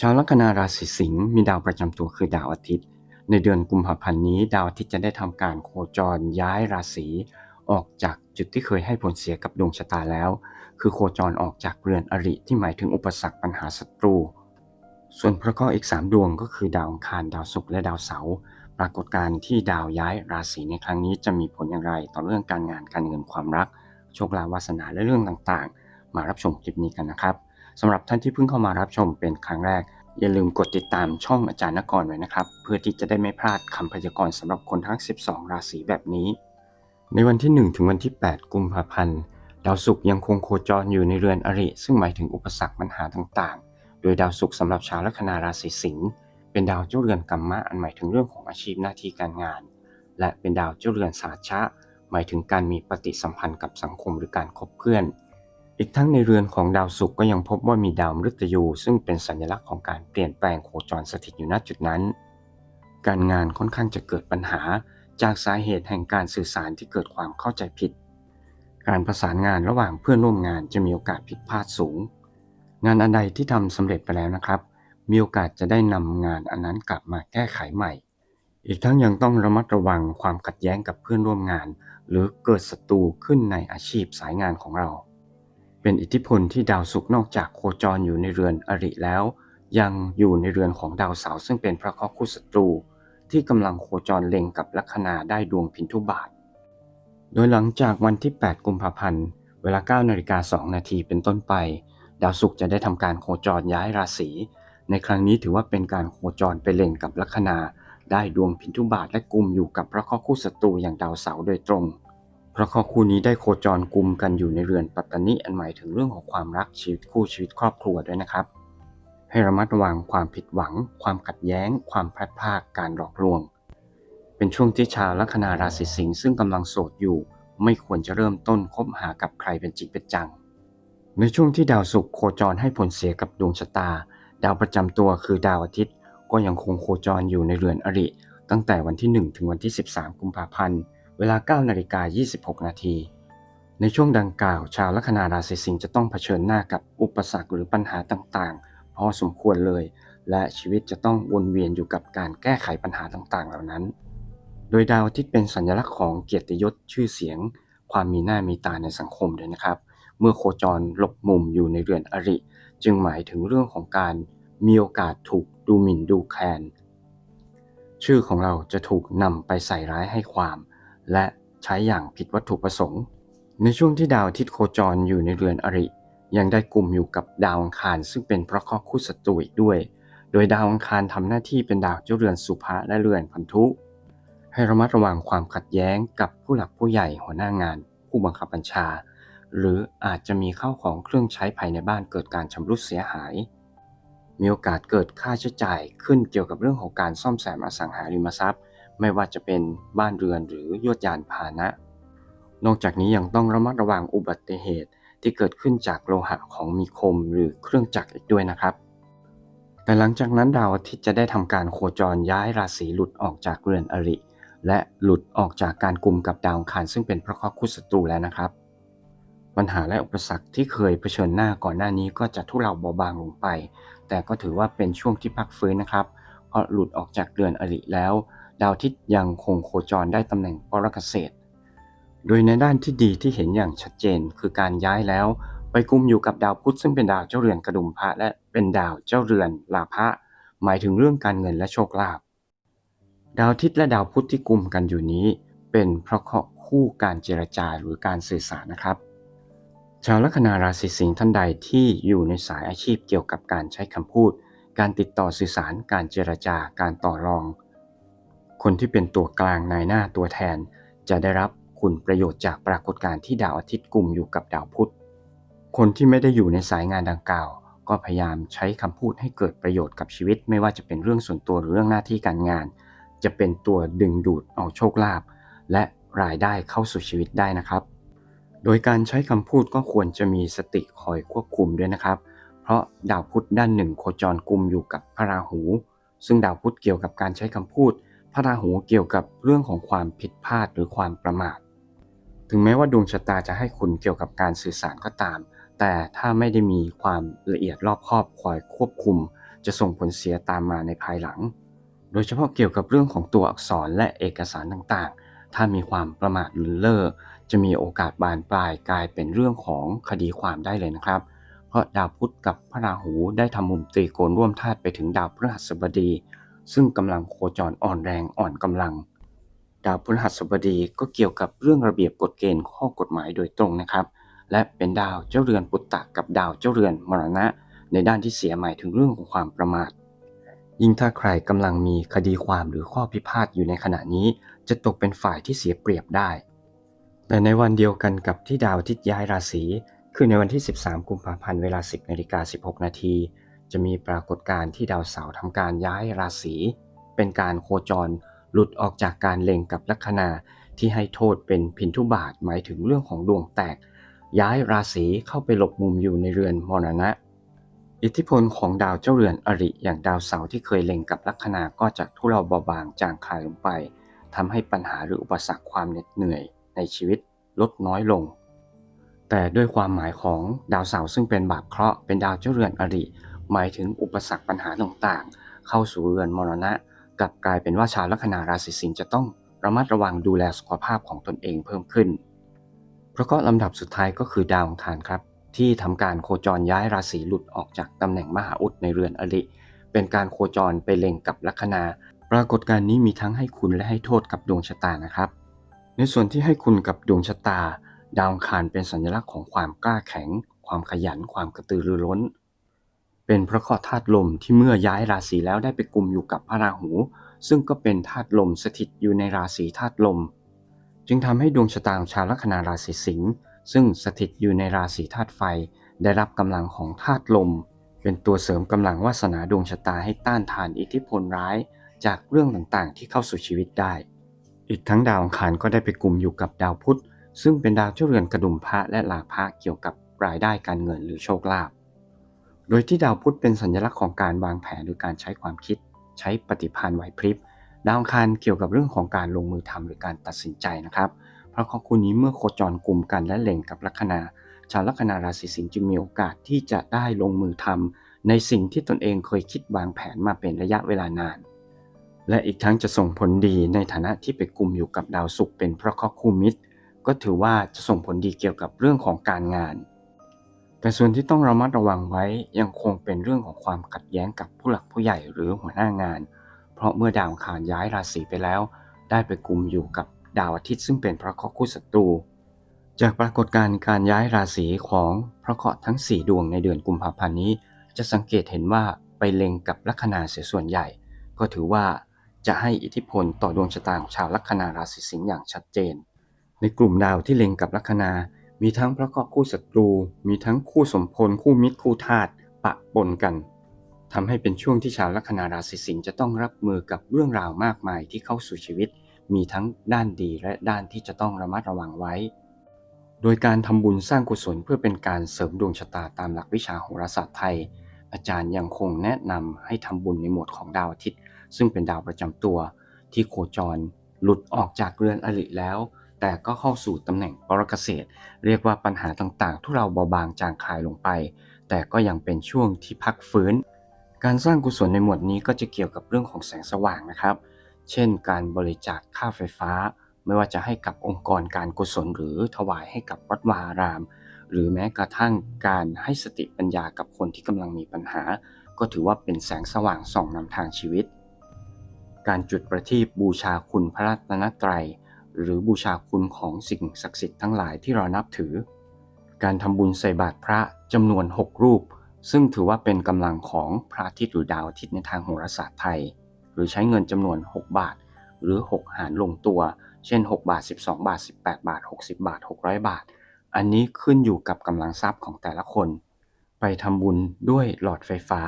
ชาวลัคนาราศีสิงห์มีดาวประจำตัวคือดาวอาทิตย์ ในเดือนกุมภาพันธ์นี้ ดาวอาทิตย์จะได้ทำการโคจรย้ายราศีออกจากจุดที่เคยให้ผลเสียกับดวงชะตาแล้ว คือโคจรออกจากเรือนอริที่หมายถึงอุปสรรคปัญหาศัตรู ส่วนพระเคราะห์อีก 3 ดวงก็คือดาวอังคารดาวศุกร์และดาวเสาร์ปรากฏการณ์ที่ดาวย้ายราศีในครั้งนี้จะมีผลอย่างไร ต่อเรื่องการงานการเงินความรัก โชคลาภวาสนาและเรื่องต่างๆ มารับชมคลิปนี้กันนะครับ สำหรับท่านที่เพิ่งเข้ามารับชมเป็นครั้งแรก อย่าลืมกดติดตามช่องอาจารย์นกรไว้นะครับ เพื่อที่จะได้ไม่พลาดคำพยากรณ์สำหรับคนทั้ง 12 ราศีแบบนี้ ในวันที่ 1 ถึงวันที่ 8 กุมภาพันธ์ดาวศุกร์ยังคงโคจรอยู่ในเรือนอริ ซึ่งหมายถึงอุปสรรคปัญหาต่างๆ โดยดาวศุกร์สำหรับชาวลัคนาราศีสิงห์เป็นดาวเจ้าเรือนกัมมะอันหมายถึงเรื่องของอาชีพหน้าที่การงาน และเป็นดาวเจ้าเรือนสาชะ หมายถึงการมีปฏิสัมพันธ์กับสังคมหรือการคบเพื่อน อีกทั้งในเรือนของดาวศุกร์ก็ยังพบว่ามีดาวมฤตยู ซึ่งเป็นสัญลักษณ์ของการเปลี่ยนแปลงโคจรสถิตอยู่ณจุดนั้น การงานค่อนข้างจะเกิดปัญหาจากสาเหตุแห่งการสื่อสารที่เกิดความเข้าใจผิด การประสานงานระหว่างเพื่อนร่วมงานจะมีโอกาสผิดพลาดสูง งานอันใดที่ทำสำเร็จไปแล้วนะครับ มีโอกาสจะได้นำงานอันนั้นกลับมาแก้ไขใหม่ อีกทั้งยังต้องระมัดระวังความขัดแย้งกับเพื่อนร่วมงาน หรือเกิดศัตรูขึ้นในอาชีพสายงานของเรา เป็นอิทธิพลที่ดาวศุกร์นอกจากโคจรอยู่ในเรือนอริแล้ว ยังอยู่ในเรือนของดาวเสาร์ซึ่งเป็นพระเคราะห์คู่ศัตรู ที่กำลังโคจรเล็งกับลัคนาได้ดวงพินทุบาท โดยหลังจากวันที่ 8 กุมภาพันธ์ เวลา9นาฬิกา2นาทีเป็นต้นไป ดาวศุกร์จะได้ทำการโคจรย้ายราศีในครั้งนี้ถือว่าเป็นการโคจรไปเล็งกับลัคนาได้ดวงพินทุบาทและกลุ่มอยู่กับพระเคราะห์คู่ศัตรูอย่างดาวเสาร์โดยตรง เคราะห์คู่นี้ได้โคจรกลุ่มกันอยู่ในเรือนปัตตนิอันหมายถึงเรื่องของความรักชีวิตคู่ชีวิตครอบครัวด้วยนะครับ ให้ระมัดระวังความผิดหวัง ความขัดแย้ง ความพลัดพรากการหลอกลวง เป็นช่วงที่ชาวลัคนาราศีสิงห์ซึ่งกำลังโสดอยู่ ไม่ควรจะเริ่มต้นคบหากับใครเป็นจริงเป็นจัง ในช่วงที่ดาวศุกร์โคจรให้ผลเสียกับดวงชะตา ดาวประจำตัวคือดาวอาทิตย์ ก็ยังคงโคจรอยู่ในเรือนอริ ตั้งแต่วันที่ 1 ถึงวันที่ 13 กุมภาพันธ์ เวลา9นาฬิกา26 นาที ในช่วงดังกล่าว ชาวลัคนาราศีสิงห์จะต้องเผชิญหน้ากับอุปสรรคหรือปัญหาต่างๆ พอสมควรเลย และชีวิตจะต้องวนเวียนอยู่กับการแก้ไขปัญหาต่างๆ เหล่านั้น โดยดาวอาทิตย์เป็นสัญลักษณ์ของเกียรติยศชื่อเสียง ความมีหน้ามีตาในสังคมด้วยนะครับ เมื่อโคจรหลบมุมอยู่ในเรือนอริ จึงหมายถึงเรื่องของการมีโอกาสถูกดูหมิ่นดูแคลนชื่อของเราจะถูกนำไปใส่ร้ายให้ความ และใช้อย่างผิดวัตถุประสงค์ ในช่วงที่ดาวอาทิตย์โคจรอยู่ในเรือนอริ ยังได้กลุ่มอยู่กับดาวอังคาร ซึ่งเป็นพระเคราะห์คู่ศัตรูอีกด้วย โดยดาวอังคารทำหน้าที่เป็นดาวเจ้าเรือนสุภะและเรือนพันธุ ให้ระมัดระวังความขัดแย้งกับผู้หลักผู้ใหญ่หัวหน้างาน ผู้บังคับบัญชา หรืออาจจะมีเข้าของเครื่องใช้ภายในบ้านเกิดการชำรุดเสียหายมีโอกาสเกิดค่าใช้จ่ายขึ้นเกี่ยวกับเรื่องของการซ่อมแซมอสังหาริมทรัพย์ ไม่ว่าจะเป็นบ้านเรือนหรือยวดยานพาหนะ นอกจากนี้ยังต้องระมัดระวังอุบัติเหตุที่เกิดขึ้นจากโลหะของมีคมหรือเครื่องจักรอีกด้วยนะครับ แต่หลังจากนั้นดาวอาทิตย์จะได้ทำการโคจรย้ายราศีหลุดออกจากเรือนอริ และหลุดออกจากการกลุ่มกับดาวอังคารซึ่งเป็นพระเคราะห์คู่ศัตรูแล้วนะครับ ปัญหาและอุปสรรคที่เคยเผชิญหน้าก่อนหน้านี้ก็จะทุเลาเบาบางลงไป แต่ก็ถือว่าเป็นช่วงที่พักฟื้นนะครับ เพราะหลุดออกจากเรือนอริแล้ว ดาวอาทิตย์ยังคงโคจรได้ตำแหน่งปรกเกษตร โดยในด้านที่ดีที่เห็นอย่างชัดเจนคือการย้ายแล้ว ไปกุมอยู่กับดาวพุธซึ่งเป็นดาวเจ้าเรือนกระดุมพระและเป็นดาวเจ้าเรือนลาภะหมายถึงเรื่องการเงินและโชคลาภดาวอาทิตย์และดาวพุธที่กุมกันอยู่นี้ เป็นเพราะเคราะห์คู่การเจรจาหรือการสื่อสารนะครับ ชาวลัคนาราศีสิงห์ท่านใดที่อยู่ในสายอาชีพเกี่ยวกับการใช้คำพูด การติดต่อสื่อสาร การเจรจาการต่อรอง คนที่เป็นตัวกลางนายหน้าตัวแทน จะได้รับคุณประโยชน์จากปรากฏการณ์ที่ดาวอาทิตย์กลุ่มอยู่กับดาวพุธ คนที่ไม่ได้อยู่ในสายงานดังกล่าว ก็พยายามใช้คำพูดให้เกิดประโยชน์กับชีวิต ไม่ว่าจะเป็นเรื่องส่วนตัวหรือเรื่องหน้าที่การงาน จะเป็นตัวดึงดูดเอาโชคลาภและรายได้เข้าสู่ชีวิตได้นะครับ โดยการใช้คำพูดก็ควรจะมีสติคอยควบคุมด้วยนะครับ เพราะดาวพุธด้านหนึ่งโคจรกลุ่มอยู่กับพระราหู ซึ่งดาวพุธเกี่ยวกับการใช้คำพูด พระราหูเกี่ยวกับเรื่องของความผิดพลาดหรือความประมาท ถึงแม้ว่าดวงชะตาจะให้คุณเกี่ยวกับการสื่อสารก็ตาม แต่ถ้าไม่ได้มีความละเอียดรอบคอบคอยควบคุม จะส่งผลเสียตามมาในภายหลัง โดยเฉพาะเกี่ยวกับเรื่องของตัวอักษรและเอกสารต่างๆ ถ้ามีความประมาทหรือเล่อจะมีโอกาสบานปลายกลายเป็นเรื่องของคดีความได้เลยนะครับ เพราะดาวพุธกับพระราหูได้ทำมุมตรีโกณร่วมธาตุไปถึงดาวพฤหัสบดี ซึ่งกำลังโคจรอ่อนแรงอ่อนกำลัง ดาวพฤหัสบดีก็เกี่ยวกับเรื่องระเบียบกฎเกณฑ์ข้อกฎหมายโดยตรงนะครับ และเป็นดาวเจ้าเรือนปุตตะกับดาวเจ้าเรือนมรณะ ในด้านที่เสียหมายถึงเรื่องของความประมาท ยิ่งถ้าใครกำลังมีคดีความหรือข้อพิพาทอยู่ในขณะนี้ จะตกเป็นฝ่ายที่เสียเปรียบได้ แต่ในวันเดียวกันกับที่ดาวทิตย์ย้ายราศีคือในวันที่ 13 กุมภาพันธ์เวลา 10นาฬิกา16 นาที จะมีปรากฏการณ์ที่ดาวเสาร์ทำการย้ายราศี เป็นการโคจรหลุดออกจากการเล็งกับลัคนาที่ให้โทษเป็นพินทุบาทหมายถึงเรื่องของดวงแตก ย้ายราศีเข้าไปหลบมุมอยู่ในเรือนมรณะ อิทธิพลของดาวเจ้าเรือนอริอย่างดาวเสาร์ที่เคยเล็งกับลัคนาก็จะทุเลาเบาบางจางคายลงไปทำให้ปัญหาหรืออุปสรรคความเหน็ดเหนื่อยในชีวิตลดน้อยลง แต่ด้วยความหมายของดาวเสาร์ซึ่งเป็นบาปเคราะห์เป็นดาวเจ้าเรือนอริ หมายถึงอุปสรรคปัญหาต่างๆ เข้าสู่เรือนมรณะ กลับกลายเป็นว่าชาวลัคนาราศีสิงห์จะต้องระมัดระวังดูแลสุขภาพของตนเองเพิ่มขึ้น เพราะก็ลำดับสุดท้ายก็คือดาวองคารครับ ที่ทำการโคจรย้ายราศีหลุดออกจากตำแหน่งมหาอุดในเรือนอริเป็นการโคจรไปเล็งกับลัคนา ปรากฏการณ์นี้มีทั้งให้คุณและให้โทษกับดวงชะตานะครับ ในส่วนที่ให้คุณกับดวงชะตา ดาวองคารเป็นสัญลักษณ์ของความกล้าแข็ง ความขยัน ความกระตือรือร้น เป็นเพราะข้อธาตุลมที่เมื่อย้ายราศีแล้วได้ไปกลุ่มอยู่กับพระราหู ซึ่งก็เป็นธาตุลมสถิตอยู่ในราศีธาตุลม จึงทำให้ดวงชะตาของชาวลัคนาราศีสิงห์ซึ่งสถิตอยู่ในราศีธาตุไฟ ได้รับกำลังของธาตุลม เป็นตัวเสริมกำลังวาสนาดวงชะตาให้ต้านทานอิทธิพลร้าย จากเรื่องต่างๆ ที่เข้าสู่ชีวิตได้ อีกทั้งดาวอังคารก็ได้ไปกลุ่มอยู่กับดาวพุธซึ่งเป็นดาวเจ้าเรือนกระดุมพระและลาภะเกี่ยวกับรายได้การเงินหรือโชคลาภ โดยที่ดาวพุธเป็นสัญลักษณ์ของการวางแผนหรือการใช้ความคิด ใช้ปฏิภาณไหวพริบ ดาวอังคารเกี่ยวกับเรื่องของการลงมือทำหรือการตัดสินใจนะครับ เพราะข้อคู่นี้เมื่อโคจรกลุ่มกันและเล็งกับลัคนาชาวลัคนาราศีสิงห์จึงมีโอกาสที่จะได้ลงมือทำในสิ่งที่ตนเองเคยคิดวางแผนมาเป็นระยะเวลานาน และอีกทั้งจะส่งผลดีในฐานะที่ไปกลุ่มอยู่กับดาวศุกร์เป็นเพราะข้อคู่มิตร ก็ถือว่าจะส่งผลดีเกี่ยวกับเรื่องของการงาน แต่ส่วนที่ต้องระมัดระวังไว้ยังคงเป็นเรื่องของความขัดแย้งกับผู้หลักผู้ใหญ่หรือหัวหน้างาน เพราะเมื่อดาวอังคารย้ายราศีไปแล้ว ได้ไปกลุ่มอยู่กับดาวอาทิตย์ซึ่งเป็นพระเคราะห์คู่ศัตรู จากปรากฏการณ์การย้ายราศีของพระเคราะห์ทั้ง 4 ดวงในเดือนกุมภาพันธ์นี้ จะสังเกตเห็นว่าไปเล็งกับลัคนาเสียส่วนใหญ่ ก็ถือว่าจะให้อิทธิพลต่อดวงชะตาของชาวลัคนาราศีสิงห์อย่างชัดเจน ในกลุ่มดาวที่เล็งกับลัคนา มีทั้งพระเคราะห์คู่ศัตรู มีทั้งคู่สมพลคู่มิตรคู่ธาตุปะปนกันทำให้เป็นช่วงที่ชาวลัคนาราศีสิงห์จะต้องรับมือกับเรื่องราวมากมายที่เข้าสู่ชีวิต มีทั้งด้านดีและด้านที่จะต้องระมัดระวังไว้ โดยการทำบุญสร้างกุศลเพื่อเป็นการเสริมดวงชะตาตามหลักวิชาโหราศาสตร์ไทย อาจารย์ยังคงแนะนำให้ทำบุญในหมวดของดาวอาทิตย์ ซึ่งเป็นดาวประจำตัวที่โคจรหลุดออกจากเรือนอริแล้ว แต่ก็เข้าสู่ตำแหน่งปรกเกษตร เรียกว่าปัญหาต่างๆ ทุเราเบาบางจางคายลงไป แต่ก็ยังเป็นช่วงที่พักฟื้น การสร้างกุศลในหมวดนี้ก็จะเกี่ยวกับเรื่องของแสงสว่างนะครับ เช่น การบริจาคค่าไฟฟ้า ไม่ว่าจะให้กับองค์กรการกุศล หรือถวายให้กับวัดวาอาราม หรือแม้กระทั่งการให้สติปัญญากับคนที่กำลังมีปัญหา ก็ถือว่าเป็นแสงสว่างส่องนำทางชีวิต การจุดประทีปบูชาคุณพระรัตนตรัย หรือบูชาคุณของสิ่งศักดิ์สิทธิ์ทั้งหลายที่เรานับถือ การทำบุญใส่บาตรพระจำนวน 6 รูป ซึ่งถือว่าเป็นกำลังของพระอาทิตย์หรือดาวอาทิตย์ในทางโหราศาสตร์ไทย หรือใช้เงินจำนวน 6 บาท หรือ 6 หารลงตัว เช่น 6 บาท 12 บาท 18 บาท 60 บาท 600 บาท อันนี้ขึ้นอยู่กับกำลังทรัพย์ของแต่ละคน ไปทำบุญด้วยหลอดไฟฟ้า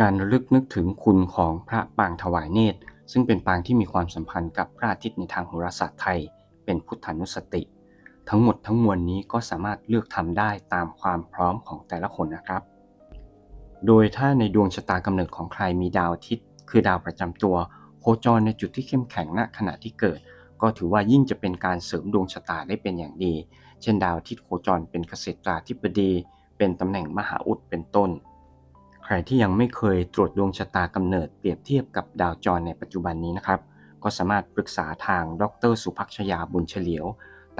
การระลึกนึกถึงคุณของพระปางถวายเนตร ซึ่งเป็นปางที่มีความสัมพันธ์กับพระอาทิตย์ในทางโหราศาสตร์ไทย เป็นพุทธานุสติ ทั้งหมดทั้งมวลนี้ก็สามารถเลือกทำได้ตามความพร้อมของแต่ละคนนะครับ โดยถ้าในดวงชะตากำเนิดของใครมีดาวอาทิตย์ คือดาวประจำตัว โคจรในจุดที่เข้มแข็งณขณะที่เกิด ก็ถือว่ายิ่งจะเป็นการเสริมดวงชะตาได้เป็นอย่างดี เช่น ดาวอาทิตย์โคจรเป็นเกษตราธิบดี เป็นตำแหน่งมหาอุดเป็นต้น รรที่ยังไม่เคยตรวจดวงชะตากำเนิดเปรียบเทียบกับดาวจรในปัจจุบันนี้นะครับ ก็สามารถปรึกษาทางดรสุภักชยาบุญเฉลียว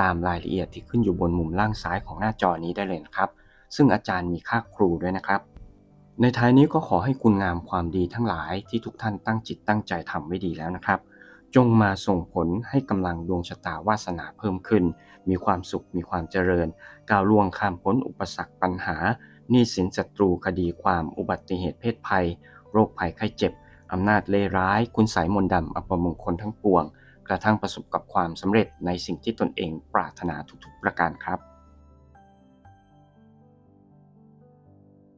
ตามรายละเอียดที่ขึ้นอยู่บนมุมล่างซ้ายของหน้าจอนี้ได้เลยนะครับ ซึ่งอาจารย์มีค่าครูด้วยนะครับ ในท้ายนี้ก็ขอให้คุณงามความดีทั้งหลายที่ทุกท่านตั้งจิตตั้งใจทำไว้ดีแล้วนะครับ จงมาส่งผลให้กำลังดวงชะตาวาสนาเพิ่มขึ้น มีความสุขมีความเจริญ ก้าวล่วงข้ามพ้นอุปสรรคปัญหา หนี้สินศัตรูคดีความอุบัติเหตุเพศภัย โรคภัยไข้เจ็บ อำนาจเลวร้าย คุณสายมนต์ดำอัปมงคลทั้งปวง กระทั่งประสบกับความสำเร็จในสิ่งที่ตนเองปรารถนาทุกๆประการครับ